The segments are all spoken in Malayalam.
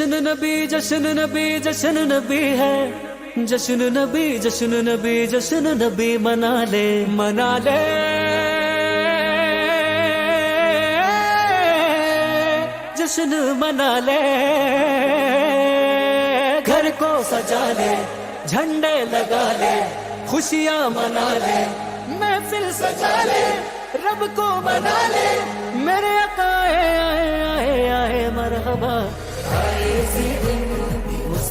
जश्न नबी जश्न नबी जश्न नबी है। जश्न नबी जश्न नबी जश्न नबी मना ले मना ले। जश्न मना ले। घर को सजा ले, झंडे लगा ले, खुशियाँ मना ले। महफिल सजा ले, रब को मना ले। मेरे अकाए आए आए आए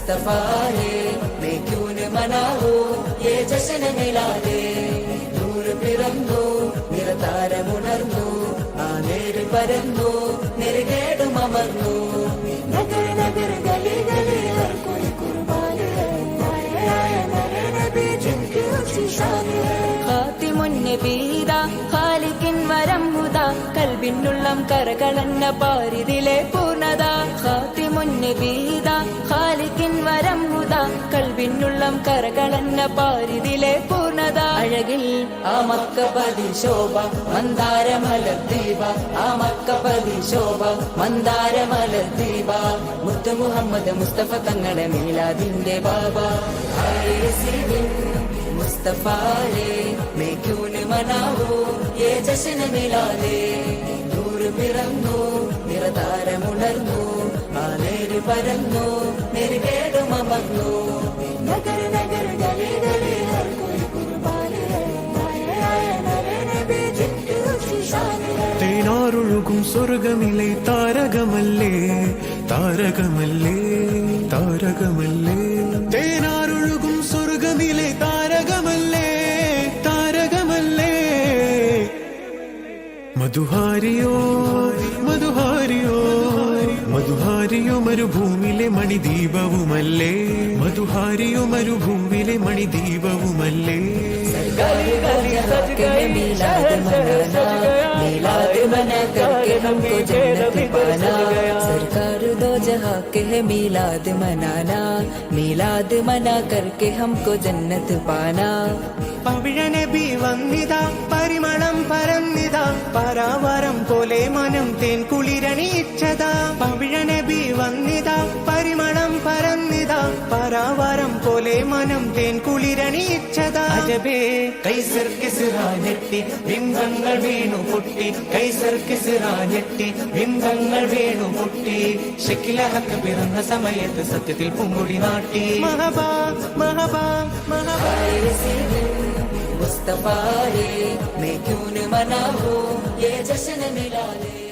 मुस्तफा है मैं क्यों न मनाओ ये जश्न मिला दे നൂർ പിറന്നു നിറതാരമുണർന്നു ആ നേര് നഗര നഗര ഗലി ഗലി ഹർ കോയി കുർബാന ആയ നരേ നബി ജിൻകി ഊച്ചി ഷാൻ ഖാതിമുൻ നബീദ ഖാലിഖിൻ വരം ഹുദ കരകളന്ന പാരിതിലെ പോ. പൂർണ്ണത ഖാത്തിമുന്നബീദ ഖാലിക്കിൻ വരം മുത കൽബിനുള്ളം കരകളന്ന പാരിതിലെ പൂർണ്ണത അഴകിൽ ആ മക്കപതി ശോഭ മന്ദാരമലർ ദീപ ആ മക്കപതി ശോഭ മന്ദാരമലർ ദീപ മുത്ത് മുഹമ്മദ് മുസ്തഫ തങ്ങളെ മീലാദിന്റെ ബാബ ആയേ സിദിൻ മുസ്തഫായെ मैं क्यों न मनाओ ये जश्न मिला ले ദൂർ പിറന്നു താരമുണർന്നു. ആ നേര് പരന്നു നെരുകേടുമർന്നു നഗര നഗര ഗലി ഗലി താരകമല്ലേ? താരകമല്ലേ? താരകമല്ലേ? തേനാറൊഴുകും സ്വർഗമിലെ താരകമല്ലേ? താരകമല്ലേ? മധുഹാരിയോ മധു മധുഹാരിയോ മരുഭൂമിലെ മണിദീപവുമല്ലേ മധുഹാരിയോ മരുഭൂമിലെ മണിദീപവുമല്ലേ गली गली सज गई मीलाद मनाना मीलाद मना करके हमको जन्नत पाना सरकार दो जहाँ के है मीलाद मनाना मीलाद मना करके हमको जन्नत पाना പവിഴനബി വന്നിത പരിമളം പരന്നിത പരാവരം പോലെ മനം തേൻ കുളിരണിയിച്ചത പവിഴനബി മനം തേൻ കുളിരണിയിച്ചത അജബേ കൈസർ കിസിറാഞ്ഞെട്ടി ബിംബങ്ങൾ വീണു പൊട്ടി കൈസർ കിസിറാഞ്ഞെട്ടി ബിംബങ്ങൾ വീണു പൊട്ടി ഷെക്കിലഹക്ക് പിറന്ന സമയത്ത് സത്യത്തിൽ പൂങ്കുടി നാട്ടി മഹബാ മഹബാ മഹബാ आए सी दिन मुस्तफा रे मैं क्यों न मनाऊं ये जश्न मिला ले